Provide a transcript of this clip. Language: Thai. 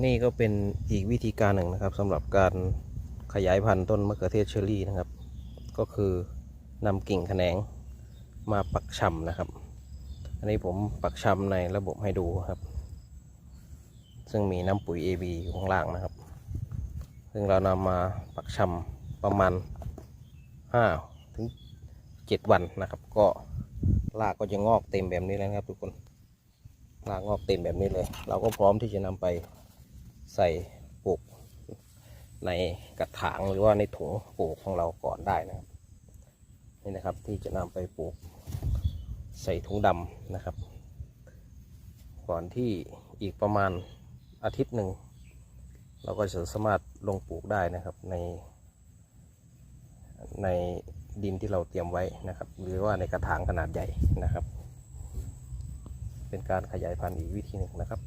นี่ก็เป็นอีกวิธีการหนึ่งนะครับสำหรับการขยายพันธุ์ต้นมะเขือเทศเชอรี่นะครับ ก็คือนำกิ่งแขนงมาปักชำนะครับ อันนี้ผมปักชำในระบบให้ดูครับ ซึ่งมีน้ำปุ๋ย AB อยู่ข้างล่างนะครับ ซึ่งเรานำมาปักชำประมาณ5ถึง7วันนะครับ ก็รากก็จะงอกเต็มแบบนี้แล้วนะครับทุกคนรากงอกเต็มแบบนี้เลย เราก็พร้อมที่จะนำไป ใส่ปลูกในกระถางหรือว่าในถุงปลูกของเราก่อนได้นะครับ นี่นะครับที่จะนำไปปลูกใส่ถุงดำนะครับ ก่อนที่อีกประมาณอาทิตย์หนึ่ง เราก็จะสามารถลงปลูกได้นะครับใน ในดินที่เราเตรียมไว้นะครับ หรือว่าในกระถางขนาดใหญ่นะครับ เป็นการขยายพันธุ์อีกวิธีหนึ่งนะครับ